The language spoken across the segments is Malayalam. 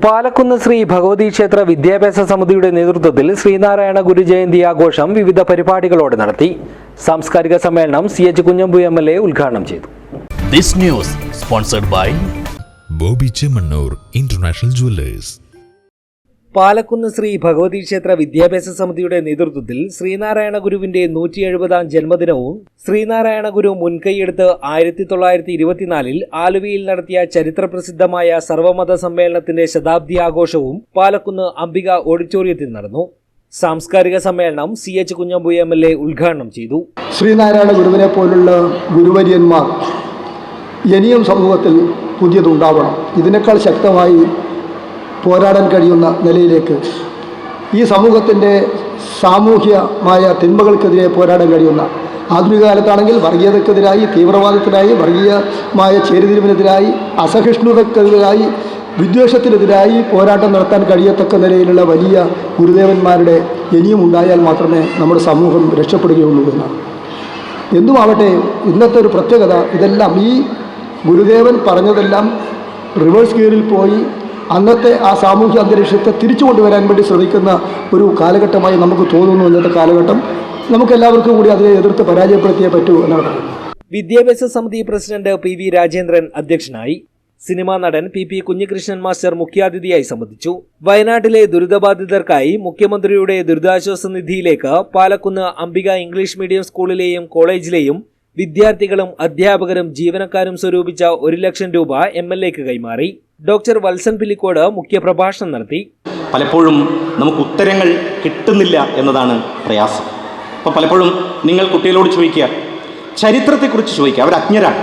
പാലക്കുന്ന് ശ്രീ ഭഗവതി ക്ഷേത്ര വിദ്യാഭ്യാസ സമിതിയുടെ നേതൃത്വത്തിൽ ശ്രീനാരായണ ഗുരു ജയന്തി ആഘോഷം വിവിധ പരിപാടികളോടെ നടത്തി. സാംസ്കാരിക സമ്മേളനം C H Kunhambu M L A ഉദ്ഘാടനം ചെയ്തു. This news sponsored by Bobby Chemmanur international jewellers. Palakkunnu Sree Bhagavathi ക്ഷേത്ര വിദ്യാഭ്യാസ സമിതിയുടെ നേതൃത്വത്തിൽ ശ്രീനാരായണ ഗുരുവിന്റെ നൂറ്റി എഴുപതാം ജന്മദിനവും ശ്രീനാരായണ ഗുരു മുൻകൈയെടുത്ത് ആയിരത്തി തൊള്ളായിരത്തി ഇരുപത്തിനാലിൽ ആലുവയിൽ നടത്തിയ ചരിത്രപ്രസിദ്ധമായ സർവമത സമ്മേളനത്തിന്റെ ശതാബ്ദി ആഘോഷവും പാലക്കുന്ന് അംബിക ഓഡിറ്റോറിയത്തിൽ നടന്നു. സാംസ്കാരിക സമ്മേളനം C H Kunhambu M L A ഉദ്ഘാടനം ചെയ്തു. ശ്രീനാരായണ ഗുരുവിനെ പോലുള്ള ഗുരുവര്യന്മാർ ഇനിയും സമൂഹത്തിൽ പുതിയതുണ്ടാവണം. ഇതിനേക്കാൾ ശക്തമായി പോരാടാൻ കഴിയുന്ന നിലയിലേക്ക് ഈ സമൂഹത്തിന്റെ സാമൂഹ്യമായ തിന്മകൾക്കെതിരെ പോരാടാൻ കഴിയുന്ന ആധുനിക കാലത്താണെങ്കിൽ വർഗീയതക്കെതിരായി തീവ്രവാദത്തിനായി വർഗീയമായ ചേരിതിരിവിനെതിരായി അസഹിഷ്ണുതക്കെതിരായി വിദ്വേഷത്തിനെതിരായി പോരാട്ടം നടത്താൻ കഴിയത്തക്ക നിലയിലുള്ള വലിയ ഗുരുദേവന്മാരുടെ ഇനിയും ഉണ്ടായാൽ മാത്രമേ നമ്മുടെ സമൂഹം രക്ഷപ്പെടുകയുള്ളൂ എന്നാണ്. എന്തുമാവട്ടെ ഇന്നത്തെ ഒരു പ്രത്യേകത ഇതെല്ലാം ഈ ഗുരുദേവൻ പറഞ്ഞതെല്ലാം റിവേഴ്സ് ഗിയറിൽ പോയി അന്നത്തെ ആ സാമൂഹ്യ അന്തരീക്ഷത്തെ തിരിച്ചു കൊണ്ടുവരാൻ വേണ്ടി ശ്രമിക്കുന്ന ഒരു കാലഘട്ടമായി നമുക്ക് തോന്നുന്നു ഇന്നത്തെ കാലഘട്ടം. നമുക്കെല്ലാവർക്കും കൂടി അതിനെ എതിർത്ത് പരാജയപ്പെടുത്തിയേ പറ്റൂ എന്നാണ് വിദ്യാഭ്യാസ സമിതി പ്രസിഡന്റ് പി വി രാജേന്ദ്രൻ അധ്യക്ഷനായി സിനിമാ നടൻ പി പി കുഞ്ഞികൃഷ്ണൻ മാസ്റ്റർ മുഖ്യാതിഥിയായി സംബന്ധിച്ചു. വയനാട്ടിലെ ദുരിതബാധിതർക്കായി മുഖ്യമന്ത്രിയുടെ ദുരിതാശ്വാസ നിധിയിലേക്ക് പാലക്കുന്ന് അംബിക ഇംഗ്ലീഷ് മീഡിയം സ്കൂളിലെയും കോളേജിലെയും വിദ്യാർത്ഥികളും അധ്യാപകരും ജീവനക്കാരും സ്വരൂപിച്ച ഒരു ലക്ഷം രൂപ എം എൽ എക്ക് കൈമാറി. ഡോക്ടർ വത്സൻ പിലിക്കോട് മുഖ്യപ്രഭാഷണം നടത്തി. പലപ്പോഴും നമുക്ക് ഉത്തരങ്ങൾ കിട്ടുന്നില്ല എന്നതാണ് പ്രയാസം. അപ്പോൾ പലപ്പോഴും നിങ്ങൾ കുട്ടികളോട് ചോദിക്കുക ചരിത്രത്തെക്കുറിച്ച് ചോദിക്കുക അവർ അജ്ഞരാണ്.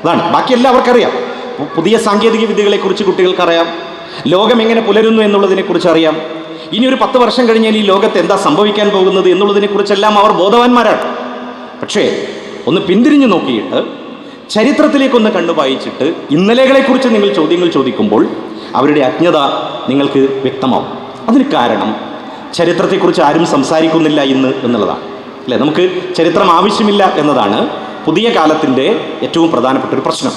അതാണ് ബാക്കിയെല്ലാം അവർക്കറിയാം. പുതിയ സാങ്കേതിക വിദ്യകളെക്കുറിച്ച് കുട്ടികൾക്കറിയാം ലോകം എങ്ങനെ പുലരുന്നു എന്നുള്ളതിനെക്കുറിച്ച് അറിയാം. ഇനി ഒരു പത്ത് വർഷം കഴിഞ്ഞാൽ ഈ ലോകത്ത് എന്താ സംഭവിക്കാൻ പോകുന്നത് എന്നുള്ളതിനെക്കുറിച്ചെല്ലാം അവർ ബോധവാന്മാരാണ്. പക്ഷേ ഒന്ന് പിന്തിരിഞ്ഞു നോക്കിയിട്ട് ചരിത്രത്തിലേക്കൊന്ന് കണ്ടു വായിച്ചിട്ട് ഇന്നലെകളെക്കുറിച്ച് നിങ്ങൾ ചോദ്യങ്ങൾ ചോദിക്കുമ്പോൾ അവരുടെ അജ്ഞത നിങ്ങൾക്ക് വ്യക്തമാവും. അതിന് കാരണം ചരിത്രത്തെക്കുറിച്ച് ആരും സംസാരിക്കുന്നില്ല ഇന്ന് എന്നുള്ളതാണ്. അല്ലേ? നമുക്ക് ചരിത്രം ആവശ്യമില്ല എന്നതാണ് പുതിയ കാലത്തിന്റെ ഏറ്റവും പ്രധാനപ്പെട്ട ഒരു പ്രശ്നം.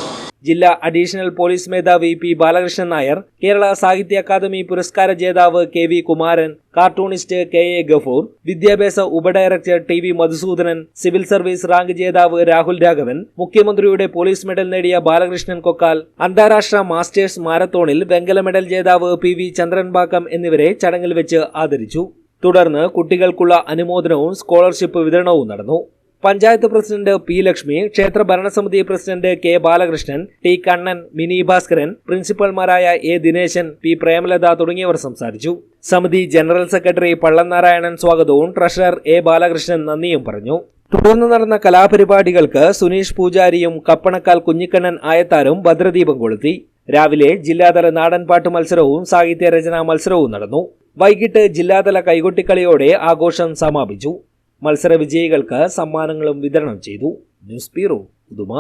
ജില്ലാ അഡീഷണൽ പോലീസ് മേധാവി പി ബാലകൃഷ്ണൻ നായർ കേരള സാഹിത്യ അക്കാദമി പുരസ്കാര ജേതാവ് K V Kumaran cartoonist K A Gafoor വിദ്യാഭ്യാസ ഉപഡയറക്ടർ T V Madhusoodanan civil service rank ജേതാവ് രാഹുൽ രാഘവൻ മുഖ്യമന്ത്രിയുടെ പോലീസ് മെഡൽ നേടിയ ബാലകൃഷ്ണൻ കൊക്കാൽ അന്താരാഷ്ട്ര മാസ്റ്റേഴ്സ് മാരത്തോണിൽ വെങ്കല മെഡൽ ജേതാവ് പി വി ചന്ദ്രൻപാക്കം എന്നിവരെ ചടങ്ങിൽ വെച്ച് ആദരിച്ചു. തുടർന്ന് കുട്ടികൾക്കുള്ള അനുമോദനവും സ്കോളർഷിപ്പ് വിതരണവും നടന്നു. പഞ്ചായത്ത് പ്രസിഡന്റ് പി ലക്ഷ്മി ക്ഷേത്ര ഭരണസമിതി president K Balakrishnan T Kannan Mini Bhaskaran പ്രിൻസിപ്പൽമാരായ A Dineshan P Premalatha തുടങ്ങിയവർ സംസാരിച്ചു. സമിതി ജനറൽ സെക്രട്ടറി പള്ളനാരായണൻ സ്വാഗതവും ട്രഷറർ എ ബാലകൃഷ്ണൻ നന്ദിയും പറഞ്ഞു. തുടർന്ന് നടന്ന കലാപരിപാടികൾക്ക് സുനീഷ് പൂജാരിയും കപ്പണക്കാൽ കുഞ്ഞിക്കണ്ണൻ ആയത്താരും ഭദ്രദീപം കൊളുത്തി. രാവിലെ ജില്ലാതല നാടൻപാട്ട് മത്സരവും സാഹിത്യ രചനാ മത്സരവും നടന്നു. വൈകിട്ട് ജില്ലാതല കൈകൊട്ടിക്കളിയോടെ ആഘോഷം സമാപിച്ചു. മത്സര വിജയികൾക്ക് സമ്മാനങ്ങളും വിതരണം ചെയ്തു. News bureau Uduma